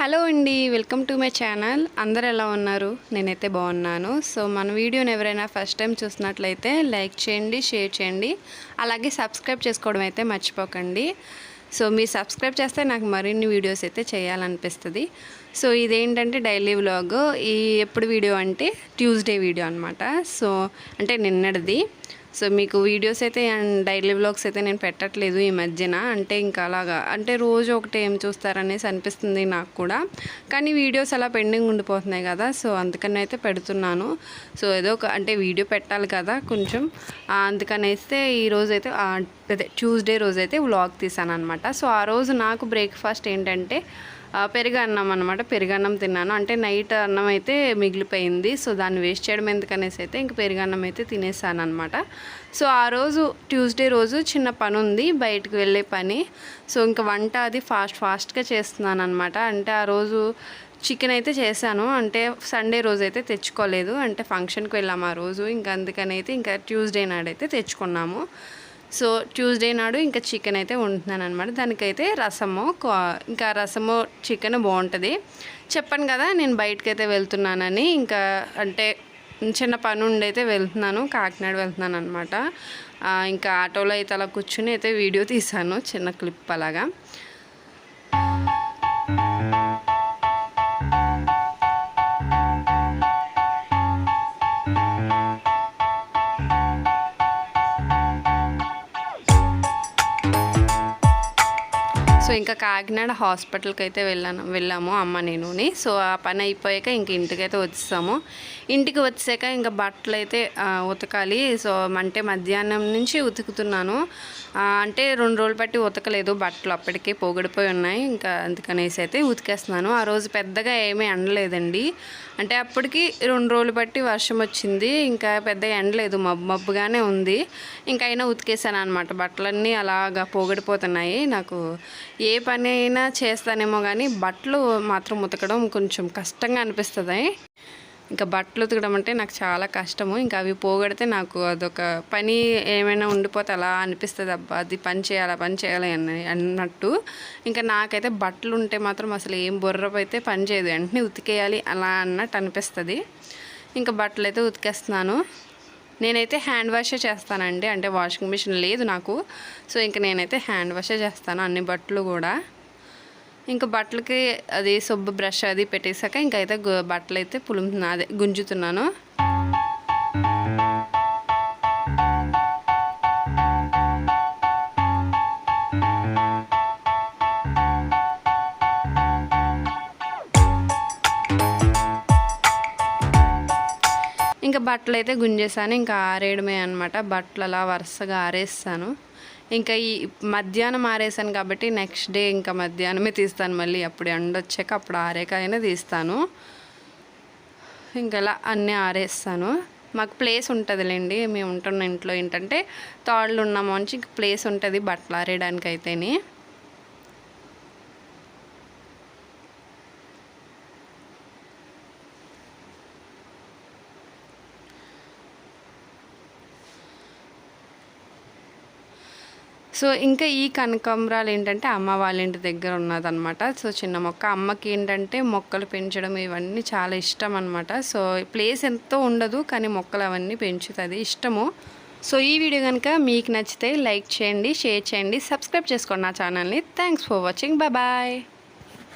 Hello అండి welcome to my channel. అందరు ఎలా ఉన్నారు? నేనైతే బాగున్నాను. సో మన వీడియోని ఎవరైనా ఫస్ట్ టైం చూసినట్లయితే లైక్ చేయండి షేర్ చేయండి. అలాగే సబ్స్క్రైబ్ చేసుకోవడం అయితే మర్చిపోకండి. సో మీరు సబ్స్క్రైబ్ చేస్తే నాకు మరిన్ని వీడియోస్ అయితే చేయాలనిపిస్తుంది. సో ఇదేంటంటే డైలీ వ్లాగ్. ఈ ఎప్పుడు వీడియో అంటే ట్యూస్డే వీడియో అనమాట సో అంటే నిన్నటిది. సో మీకు వీడియోస్ అయితే అండ్ డైలీ వ్లాగ్స్ అయితే నేను పెట్టట్లేదు ఈ మధ్యన. అంటే ఇంకా అలాగా. అంటే రోజు ఒకటి ఏం చూస్తారనేసి అనిపిస్తుంది నాకు కూడా. కానీ వీడియోస్ అలా పెండింగ్ ఉండిపోతున్నాయి కదా. సో అందుకని అయితే పెడుతున్నాను. సో ఏదో ఒక అంటే వీడియో పెట్టాలి కదా కొంచెం. అందుకని అయితే ఈ అయితే అదే ట్యూస్డే రోజు అయితే వ్లాగ్ తీసాను అనమాట సో ఆ రోజు నాకు బ్రేక్ఫాస్ట్ ఏంటంటే పెరుగన్నం అనమాట పెరుగన్నం తిన్నాను. అంటే నైట్ అన్నం అయితే మిగిలిపోయింది. సో దాన్ని వేస్ట్ చేయడం ఎందుకనేసి అయితే ఇంక పెరుగన్నం అయితే తినేసాను అనమాట సో ఆ రోజు ట్యూస్డే రోజు చిన్న పని ఉంది బయటకు వెళ్ళే పని. సో ఇంకా వంట అది ఫాస్ట్ ఫాస్ట్గా చేస్తున్నాను అనమాట అంటే ఆ రోజు చికెన్ అయితే చేశాను. అంటే సండే రోజు అయితే తెచ్చుకోలేదు. అంటే ఫంక్షన్కి వెళ్ళాము ఆ రోజు. ఇంకా అందుకని అయితే ఇంకా ట్యూస్డే నాడైతే తెచ్చుకున్నాము. సో ట్యూస్డే నాడు ఇంకా చికెన్ అయితే ఉంటున్నాను అనమాట దానికైతే రసము కా- ఇంకా రసము చికెన్ బాగుంటుంది. చెప్పాను కదా నేను బయటకైతే వెళ్తున్నానని. ఇంకా అంటే చిన్న పని ఉండి అయితే వెళ్తున్నాను కాకినాడ వెళ్తున్నాను అనమాట ఇంకా ఆటోలో అయితే అలా కూర్చుని అయితే వీడియో తీశాను చిన్న క్లిప్ అలాగా. సో ఇంకా కాకినాడ హాస్పిటల్కి అయితే వెళ్ళాను వెళ్ళాము అమ్మ నేనుని. సో ఆ పని అయిపోయాక ఇంక ఇంటికైతే వచ్చేసాము. ఇంటికి వచ్చాక ఇంకా బట్టలు అయితే ఉతకాలి. సో అంటే మధ్యాహ్నం నుంచి ఉతుకుతున్నాను. అంటే రెండు రోజులు బట్టి ఉతకలేదు. బట్టలు అప్పటికే పోగడిపోయి ఉన్నాయి. ఇంకా అందుకనేసి అయితే ఉతికేస్తున్నాను. ఆ రోజు పెద్దగా ఏమీ ఎండలేదండి. అంటే అప్పటికి రెండు రోజులు బట్టి వర్షం వచ్చింది. ఇంకా పెద్ద ఎండలేదు. మబ్బు మబ్బుగానే ఉంది. ఇంకైనా అయినా ఉతికేసాను అనమాట బట్టలన్నీ అలాగా పోగడిపోతున్నాయి. నాకు ఏ పని అయినా చేస్తానేమో కానీ బట్టలు మాత్రం ఉతకడం కొంచెం కష్టంగా అనిపిస్తుంది. ఇంకా బట్టలు ఉతకడం అంటే నాకు చాలా కష్టము. ఇంకా అవి పోగొడితే నాకు అదొక పని ఏమైనా ఉండిపోతే అలా అనిపిస్తుంది. అబ్బా అది పని చేయాలి పని చేయాలి అని అన్నట్టు. ఇంకా నాకైతే బట్టలు ఉంటే మాత్రం అసలు ఏం బుర్రపు అయితే పని చేయదు. వెంటనే ఉతికేయాలి అలా అన్నట్టు అనిపిస్తుంది. ఇంకా బట్టలు అయితే ఉతికేస్తున్నాను. నేనైతే హ్యాండ్ వాషే చేస్తానండి. అంటే వాషింగ్ మిషన్ లేదు నాకు. సో ఇంకా నేనైతే హ్యాండ్ వాషే చేస్తాను అన్ని బట్టలు కూడా. ఇంకా బట్టలకి అది సొబ్బు బ్రష్ అది పెట్టేశాక ఇంకైతే అయితే బట్టలు అయితే పులుముతున్నా అదే గుంజుతున్నాను. ఇంకా బట్టలు అయితే గుంజేసాను ఇంకా ఆరేయడమే అనమాట బట్టలు అలా వరుసగా ఆరేస్తాను. ఇంకా ఈ మధ్యాహ్నం ఆరేసాను కాబట్టి నెక్స్ట్ డే ఇంకా మధ్యాహ్నమే తీస్తాను మళ్ళీ. అప్పుడు ఎండ వచ్చాక అప్పుడు ఆరేక అయినా తీస్తాను. ఇంకా ఇలా అన్నీ ఆరేస్తాను. మాకు ప్లేస్ ఉంటుందిలేండి. మేము ఉంటున్న ఇంట్లో ఏంటంటే తాళ్ళు ఉన్నాము అని ప్లేస్ ఉంటుంది బట్టలు ఆరేయడానికి అయితేనే సో ఇంకా ఈ కనకాంబరాలు ఏంటంటే అమ్మ వాళ్ళ ఇంటి దగ్గర ఉన్నదనమాట సో చిన్న మొక్క అమ్మకి ఏంటంటే మొక్కలు పెంచడం ఇవన్నీ చాలా ఇష్టం అనమాట సో ప్లేస్ ఎంతో ఉండదు కానీ మొక్కలు అవన్నీ పెంచుతుంది ఇష్టము. సో ఈ వీడియో కనుక మీకు నచ్చితే లైక్ చేయండి షేర్ చేయండి సబ్స్క్రైబ్ చేసుకోండి నా ఛానల్ని. Thanks for watching. బాయ్.